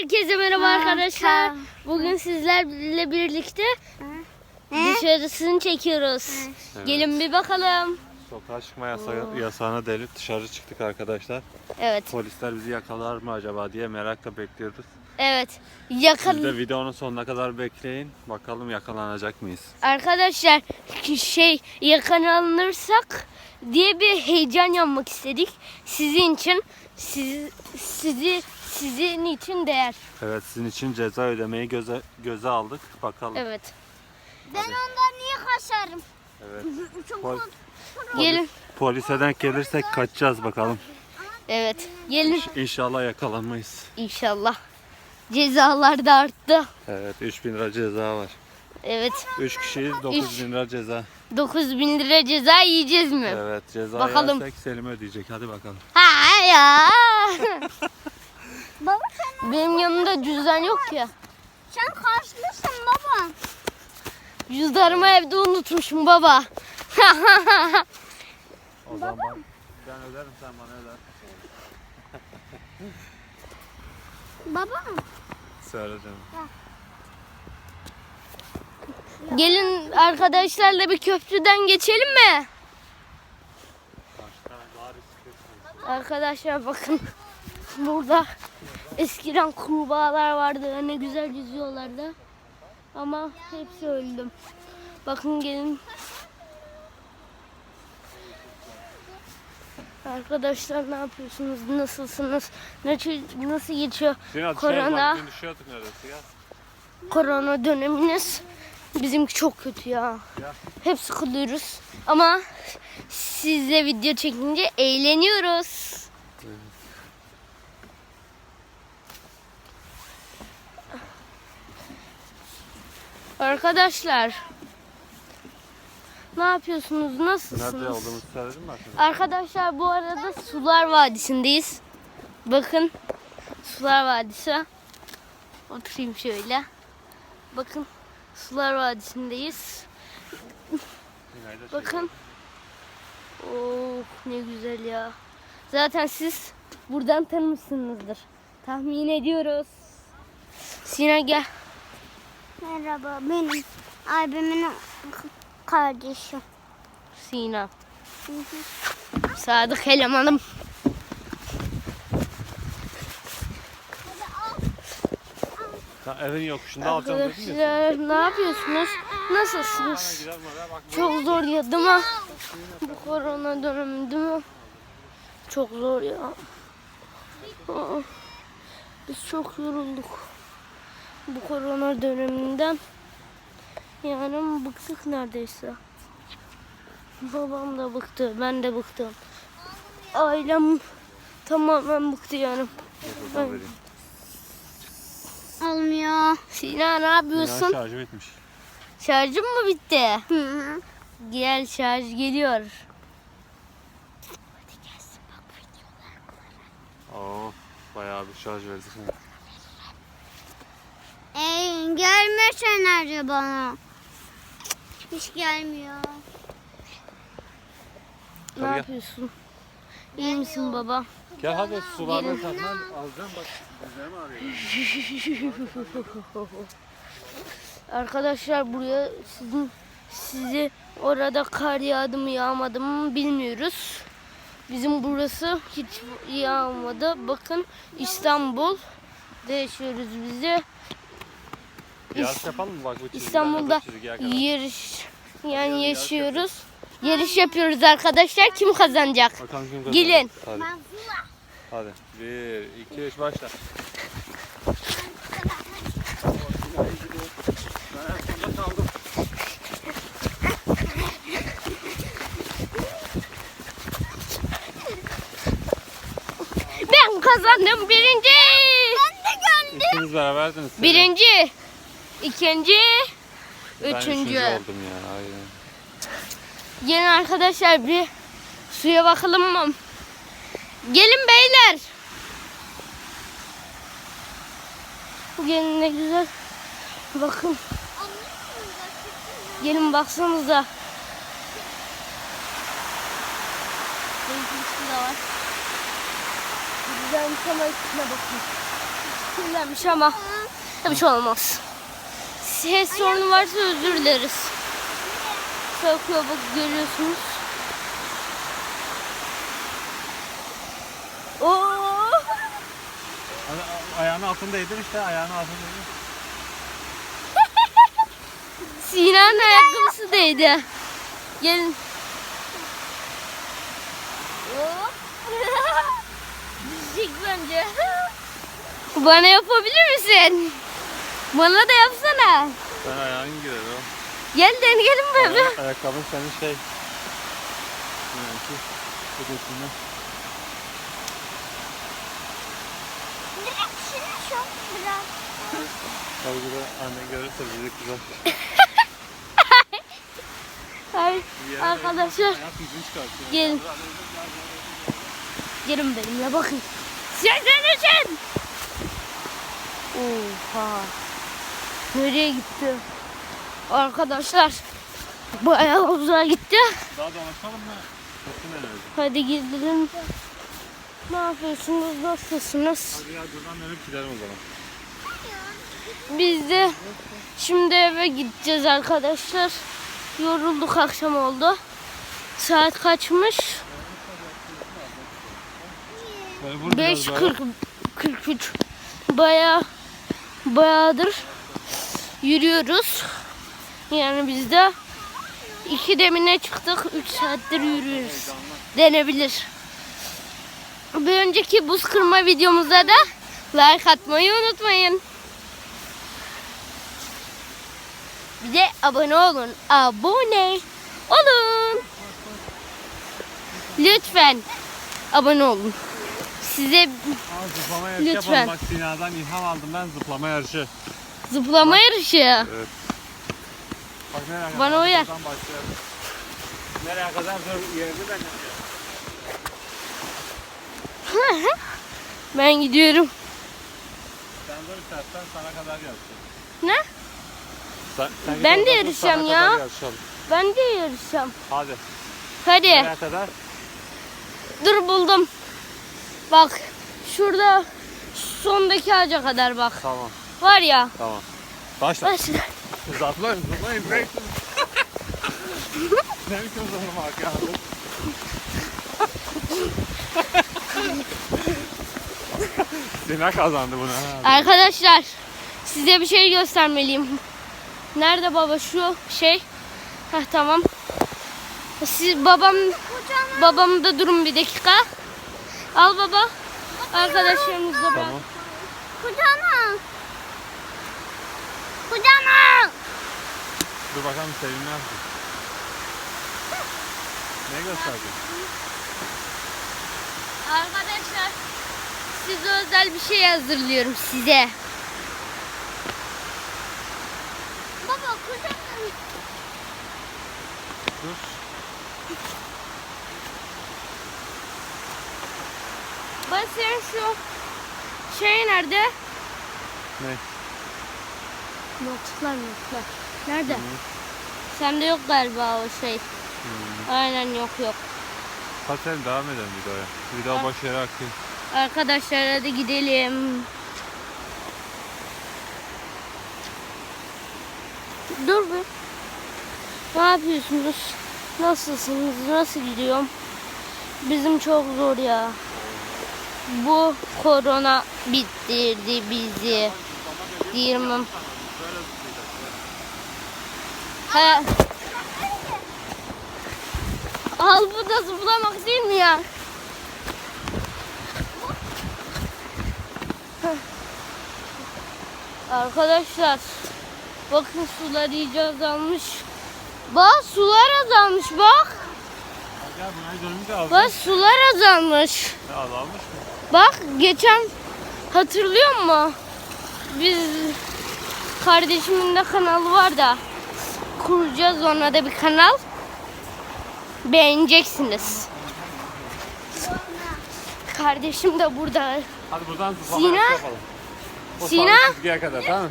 Herkese merhaba arkadaşlar. Bugün sizlerle birlikte dışarısını çekiyoruz. Gelin bir bakalım. Sokağa çıkma yasa- yasağına delip dışarı çıktık arkadaşlar. Evet, Polisler bizi yakalar mı acaba diye merakla bekliyoruz. evet. Siz Yakal de videonun sonuna kadar bekleyin. Bakalım yakalanacak mıyız? arkadaşlar şey yakalanırsak diye bir heyecan yapmak istedik. Sizin için siz, sizi sizin için değer. Evet sizin için ceza ödemeyi göze, göze aldık. Bakalım. Evet. Evet. Ben ondan niye kaçarım? Pol- Gelin. polise denk gelirsek kaçacağız bakalım. Evet. Gelin İnşallah yakalanmayız. inşallah. Cezalar da arttı. Evet 3000 lira ceza var. Evet. 3 kişiyiz 9000 lira ceza. 9000 lira ceza yiyeceğiz mi? Evet ceza Bakalım. yersek Selim ödeyecek. Hadi bakalım. Ha ya. Benim yanımda cüzdan yok ya. sen kaçlısın baba. Cüzdanımı evde unutmuşum baba. O zaman ben, ben öderim sen bana öder. Baba. Söyle canım. Gelin arkadaşlarla bir köprüden geçelim mi? Arkadaşlar bakın burada eskiden kurbağalar vardı ne güzel yüzüyorlardı ama hepsi öldü. Bakın gelin. Arkadaşlar ne yapıyorsunuz? Nasılsınız? Nasıl, nasıl geçiyor Sinan korona? düşüyorduk neredeyse ya. korona döneminiz? Bizimki çok kötü ya. Ya. Hep sıkılıyoruz. Ama sizle video çekince eğleniyoruz. Arkadaşlar ne yapıyorsunuz? Nerede Nasılsınız? olduğumuzu söyledin mi arkadaşlar? Arkadaşlar bu arada Sular Vadisi'ndeyiz. Bakın Sular Vadisi. Oturayım şöyle. Bakın Sular Vadisi'ndeyiz. De şey Bakın. Oh ne güzel ya. Zaten siz buradan tanımışsınızdır. Tahmin ediyoruz. Sina gel. Merhaba benim abimin kardeşim. Sina. Sadık elemanım. Sen evin yokuşunda alacağım dedin ya. Arkadaşlar ne yapıyorsunuz? Nasılsınız? Çok zor ya değil mi? Bu korona dönemi değil mi? Çok zor ya. Aa, Biz çok yorulduk. Bu korona döneminden. Yani bıktık neredeyse. Babam da bıktı, ben de bıktım. Ailem tamamen bıktı yani. Vereyim. Olmuyor. Sina ne Sinan yapıyorsun? şarjı bitmiş. Şarjın mı bitti? Hı hı. Gel şarj geliyor. Oo, bayağı bir şarj verdik. Ey gelmiyor nerede bana? Hiç gelmiyor. Ne Tabii gel. yapıyorsun? İyi misin baba? Gel hadi sulardan tadına alacağım bak. Gözlerimi arıyor. Arkadaşlar buraya sizin sizi orada kar yağdı mı yağmadı mı bilmiyoruz. Bizim burası hiç yağmadı. Bakın İstanbul yaşıyoruz bizi. Yarış yapalım mı bak bu çizgiden de İstanbul'da bu çizgiye kadar. yarış yani yaşıyoruz. Yarış yapıyoruz arkadaşlar. Kim kazanacak? Bakalım kim kazanacak. Gelin. Hadi. Hadi. Bir, iki, üç başla. Ben sonunda kaldım. Ben kazandım birinci. İkiniz beraberdiniz. Birinci. İkinci, Ben Üçüncü. oldum ya. Aynen. Gelin arkadaşlar bir suya bakalım mı? Gelin beyler. Gelin ne güzel. Bakın. Gelin baksanıza. Benimkisi de var. Güzelmiş ama üstüne bakın. kirlenmiş ama tabii şey olmaz. Ses sorunu varsa özür dileriz. Sokuyor bak görüyorsunuz. Oo! Ayağının altındaydın işte ayağının altındaydın. Sinan'ın ayakkabısı değdi. Gelin. Düşecek bence. Bana yapabilir misin? Bana da yapsana. Sen ayağın girer o. Gel deneyelim bebe. Aya- Ayakkabın senin şey. Yani ki bu götünden. Direkt şunu şu biraz. Tabii ki de anne görürse bizi kızar. Yere Arkadaşlar Ayak gelin. Gelin benimle bakın. Sizin için. Oha. Nereye gitti? Arkadaşlar bayağı uzağa gitti. Daha dolaşalım mı? Hadi gidelim. Ne yapıyorsunuz? Nasılsınız? Hadi ya buradan dönüp gidelim o zaman. Biz de şimdi eve gideceğiz arkadaşlar. Yorulduk akşam oldu. Saat kaçmış? Böyle vur biraz daha. 5.40 43. Baya bayağıdır yürüyoruz. Yani biz de iki demine çıktık. 3 saattir yürüyoruz. Denebilir. Bir önceki buz kırma videomuzda da like atmayı unutmayın. Bir de abone olun. Abone olun. Lütfen abone olun. Size Aa, zıplama yarışı Lütfen. yapalım. Bak Sina'dan ilham aldım ben zıplama yarışı. Zıplama yarışı. Evet. Bak nereye? Bana uyar. Nereye kadar dur yerini ben Ben gidiyorum. Sen dur istersen sana kadar yarışalım. Ne? Sen, sen git Ben oradan de dur, yarışacağım ya. kadar yarışalım. Ben de yarışacağım. Hadi. Hadi. Nereye kadar? Dur buldum. Bak şurada sondaki ağaca kadar bak. Tamam. Var ya. Tamam. Başla. Başla. Zıplayın. Break. ne biçim zıplamak ya? Sina kazandı bunu. ha. Arkadaşlar size bir şey göstermeliyim. Nerede baba şu şey? Heh tamam. Siz babam babam da durun bir dakika. Al baba. Arkadaşlarımız da bak. Tamam. Kucağına. Kucağına. Dur bakalım Sevim ne yapıyor? Ne gösterecek? Arkadaşlar size özel bir şey hazırlıyorum size. Baba kucağına. Dur. Bak senin şu şey nerede? Ne? Notlar notlar. Nerede? Sende yok galiba o şey. Aynen yok yok. Hadi sen devam edelim videoya. Video yere akıyor. Arkadaşlar hadi gidelim. Dur bir. Ne yapıyorsunuz? Nasılsınız? Nasıl gidiyor? Bizim çok zor ya. Bu korona bitirdi bizi. Diyemem. He. Al bu da zıplamak değil mi ya? Arkadaşlar bakın sular iyice azalmış. Bak sular azalmış bak. Bak sular azalmış. Ne azalmış mı? Bak geçen hatırlıyor musun? Biz kardeşimin de kanalı var da kuracağız ona da bir kanal. Beğeneceksiniz. Kardeşim de burada. Hadi buradan zıplama Sina? yarışı yapalım. O Sina? sarı çizgiye kadar tamam mı?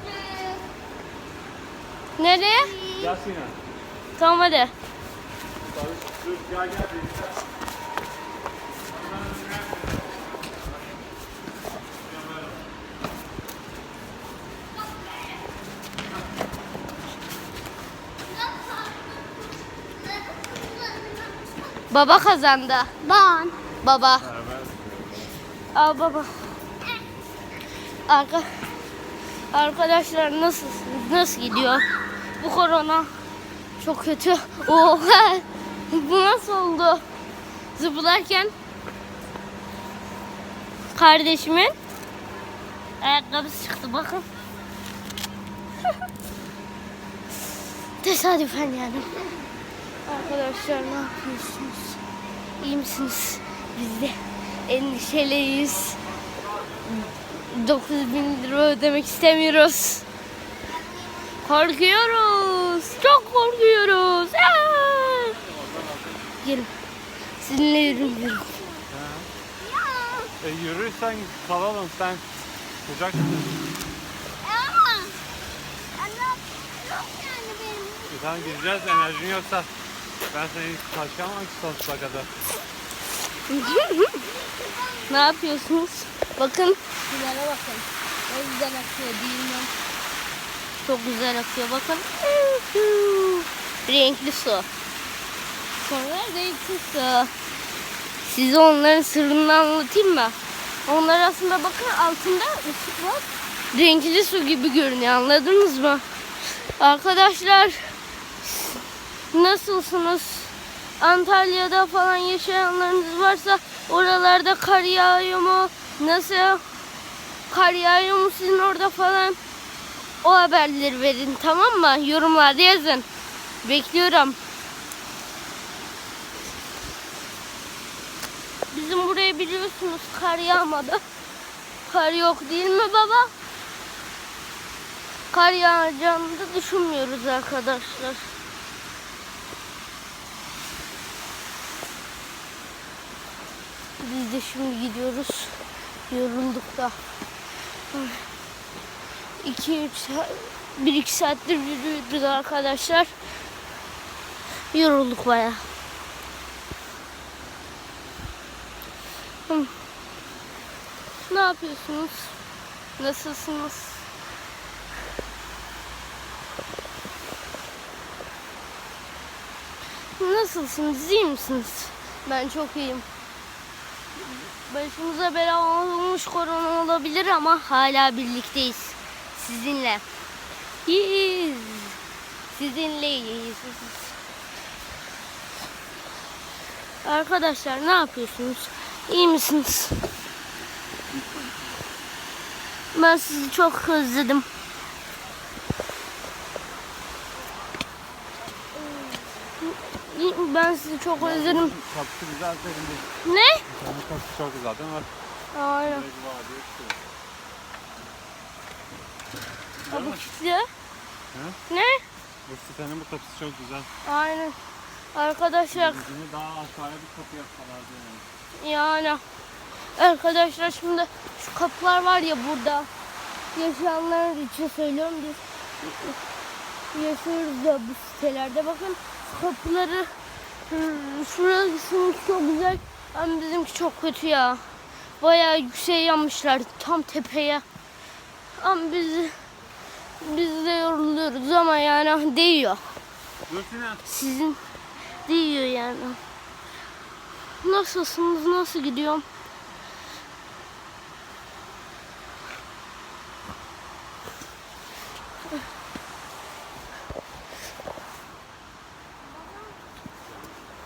Nereye? Gel Sina. Tamam hadi. Sarı gel gel. Baba kazandı. Ben. Baba. Al baba. Arka Arkadaşlar nasıl nasıl gidiyor? Bu korona çok kötü. Oha! Bu nasıl oldu? Zıplarken kardeşimin ayakkabısı çıktı bakın. Tesadüfen yani. Arkadaşlar ne yapıyorsunuz? İyi misiniz? Biz de endişeliyiz. 9000 lira ödemek istemiyoruz. Korkuyoruz. Çok korkuyoruz. Aa! Gelin. Sizinle yürüyorum. E yürürsen kalalım sen. Sıcak. Ama. Anne. Yok yani benim. E tamam gideceğiz enerjin yoksa. Ben seni taşıyamam ki sonsuza kadar. Ne yapıyorsunuz? Bakın. Sulara bakın. Ne güzel akıyor değil mi? Çok güzel akıyor bakın. Renkli su. Sonra renkli su. Size onların sırrını anlatayım mı? Onlar aslında bakın altında ışık var. Renkli su gibi görünüyor anladınız mı? Arkadaşlar nasılsınız? Antalya'da falan yaşayanlarınız varsa oralarda kar yağıyor mu? Nasıl? Kar yağıyor mu sizin orada falan? O haberleri verin tamam mı? Yorumlarda yazın. Bekliyorum. Bizim buraya biliyorsunuz kar yağmadı. Kar yok değil mi baba? Kar yağacağını da düşünmüyoruz arkadaşlar. Biz de şimdi gidiyoruz. Yorulduk da. 2-3 saat, 1-2 saattir yürüyoruz arkadaşlar. Yorulduk baya. Ne yapıyorsunuz? Nasılsınız? Nasılsınız? İyi misiniz? Ben çok iyiyim. Başımıza bela olmuş korona olabilir ama hala birlikteyiz. Sizinle. İyiyiz. Sizinleyiz. Arkadaşlar ne yapıyorsunuz? İyi misiniz? Ben sizi çok özledim. Ben sizi çok özledim. Ne? Çok? Aynen. Direkt var diye çıkıyor. Kapı kilitli. Ne? Bu sitenin bu kapısı çok güzel. Aynen. Arkadaşlar Bizini daha aşağıya bir kapı yapsalardı yani. yani arkadaşlar şimdi şu kapılar var ya burada yaşayanlar için söylüyorum biz yaşıyoruz da bu sitelerde bakın kapıları şurası çok güzel ama bizimki çok kötü ya bayağı yükseğe yanmışlar tam tepeye ama biz biz de yoruluyoruz ama yani değiyor Sinan. sizin değiyor yani. Nasılsınız? Nasıl gidiyor?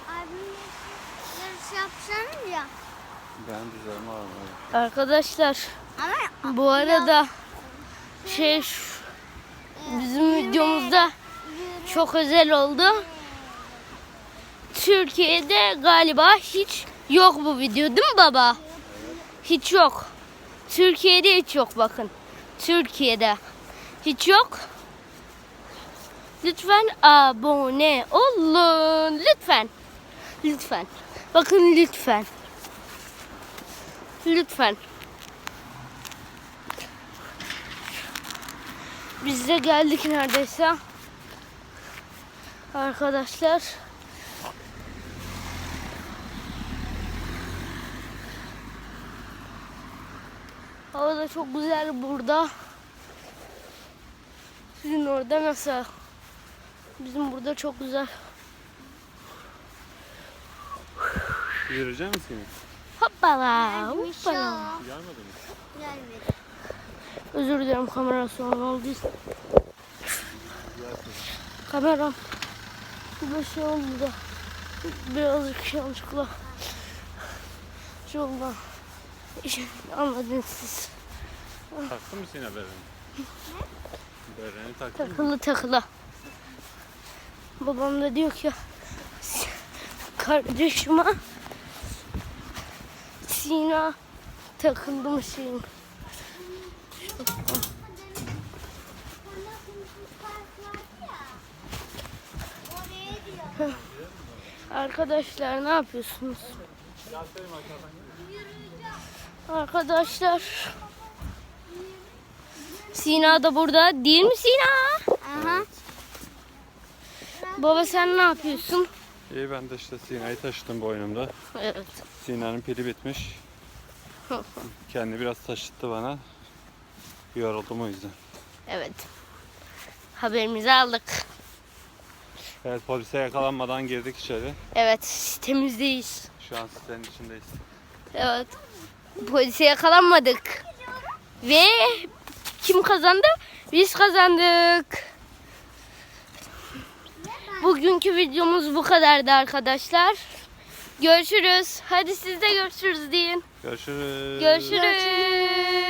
Abim yarış ya. Ben dizlerimi alalım. Arkadaşlar Ama bu arada şey şu- bizim videomuzda çok özel oldu. Türkiye'de galiba hiç yok bu video değil mi baba? Hiç yok. Türkiye'de hiç yok bakın. Türkiye'de hiç yok. Lütfen abone olun. Lütfen. Lütfen. Bakın lütfen. Lütfen. Biz de geldik neredeyse. Arkadaşlar. Hava da çok güzel burada. Sizin orada nasıl? Bizim burada çok güzel. Yürüyecek misin? Hoppala. Gelmiş Hoppala. o. Gelmedi mi? Gelmedi. Özür dilerim kamera sorun olduysa. Kamera. Bir şey oldu da. Birazcık yanlışlıkla. Şurada. İşte Anladınız siz. Taktın mı Sina bereni? Bereni taktın mı? Takılı takılı. Babam da diyor ki kardeşime Sina takıldı mı şeyin. Oraya diyor. Arkadaşlar ne yapıyorsunuz? Arkadaşlar Sina da burada değil mi Sina? Aha. Baba sen ne yapıyorsun? İyi ben de işte Sina'yı taşıdım boynumda. Evet. Sina'nın pili bitmiş. Kendi biraz taşıttı bana. Yoruldum o yüzden. Evet. Haberimizi aldık. Evet polise yakalanmadan girdik içeri. Evet sitemizdeyiz. Şu an sitenin içindeyiz. Evet. Polise yakalanmadık. Ve kim kazandı? Biz kazandık. Bugünkü videomuz bu kadardı arkadaşlar. Görüşürüz. Hadi siz de görüşürüz deyin. Görüşürüz. Görüşürüz.